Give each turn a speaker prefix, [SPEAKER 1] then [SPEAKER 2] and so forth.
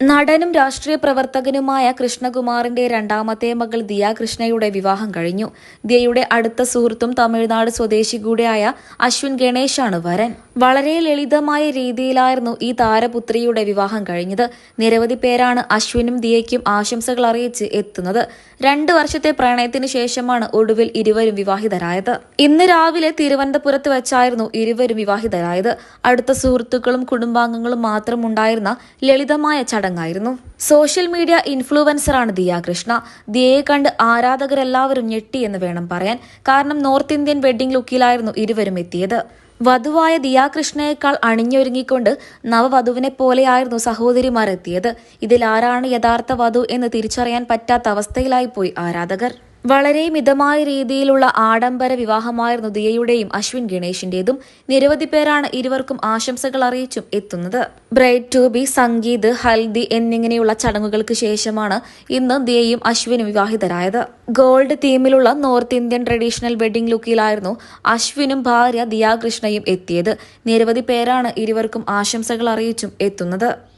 [SPEAKER 1] നടനും രാഷ്ട്രീയ പ്രവർത്തകനുമായ കൃഷ്ണകുമാറിന്റെ രണ്ടാമത്തെ മകൾ ദിയ കൃഷ്ണയുടെ വിവാഹം കഴിഞ്ഞു. ദിയയുടെ അടുത്ത സുഹൃത്തും തമിഴ്നാട് സ്വദേശി കൂടെയായ അശ്വിൻ ഗണേശാണ് വരൻ. വളരെ ലളിതമായ രീതിയിലായിരുന്നു ഈ താരപുത്രിയുടെ വിവാഹം കഴിഞ്ഞത്. നിരവധി പേരാണ് അശ്വിനും ദിയയ്ക്കും ആശംസകൾ അറിയിച്ച് എത്തുന്നത്. രണ്ട് വർഷത്തെ പ്രണയത്തിന് ശേഷമാണ് ഒടുവിൽ ഇരുവരും വിവാഹിതരായത്. ഇന്ന് രാവിലെ തിരുവനന്തപുരത്ത് വെച്ചായിരുന്നു ഇരുവരും വിവാഹിതരായത്. അടുത്ത സുഹൃത്തുക്കളും കുടുംബാംഗങ്ങളും മാത്രമുണ്ടായിരുന്ന ലളിതമായ ലളിതമായ ചടങ്ങായിരുന്നു സോഷ്യൽ മീഡിയ ഇൻഫ്ലുവൻസറാണ് ദിയ കൃഷ്ണ. ദിയയെ കണ്ട് ആരാധകരെല്ലാവരും ഞെട്ടി എന്ന് വേണം പറയാൻ. കാരണം നോർത്ത് ഇന്ത്യൻ വെഡ്ഡിംഗ് ലുക്കിലായിരുന്നു ഇരുവരും എത്തിയത്. വധുവായ ദിയാ കൃഷ്ണയേക്കാൾ അണിഞ്ഞൊരുങ്ങിക്കൊണ്ട് നവവധുവിനെ പോലെയായിരുന്നു സഹോദരിമാർ എത്തിയത്. ഇതിൽ ആരാണ് യഥാർത്ഥ വധു എന്ന് തിരിച്ചറിയാൻ പറ്റാത്ത അവസ്ഥയിലായിപ്പോയി ആരാധകർ. വളരെ മിതമായ രീതിയിലുള്ള ആഡംബര വിവാഹമായിരുന്നു ദിയയുടെയും അശ്വിൻ ഗണേഷിന്റേതും. നിരവധി പേരാണ് ഇരുവർക്കും ആശംസകൾ അറിയിച്ചും എത്തുന്നത്. Bride to be sangeet haldi എന്നിങ്ങനെയുള്ള ചടങ്ങുകൾക്ക് ശേഷമാണ് ഇന്ന് ദിയയും അശ്വിനും വിവാഹിതരായത്. ഗോൾഡ് തീമിലുള്ള നോർത്ത് ഇന്ത്യൻ ട്രഡീഷണൽ വെഡിംഗ് ലുക്കിലായിരുന്നു അശ്വിനും ഭാര്യ ദിയാകൃഷ്ണയും എത്തിയത്. നിരവധി പേരാണ് ഇരുവർക്കും ആശംസകൾ അറിയിച്ചും എത്തുന്നത്.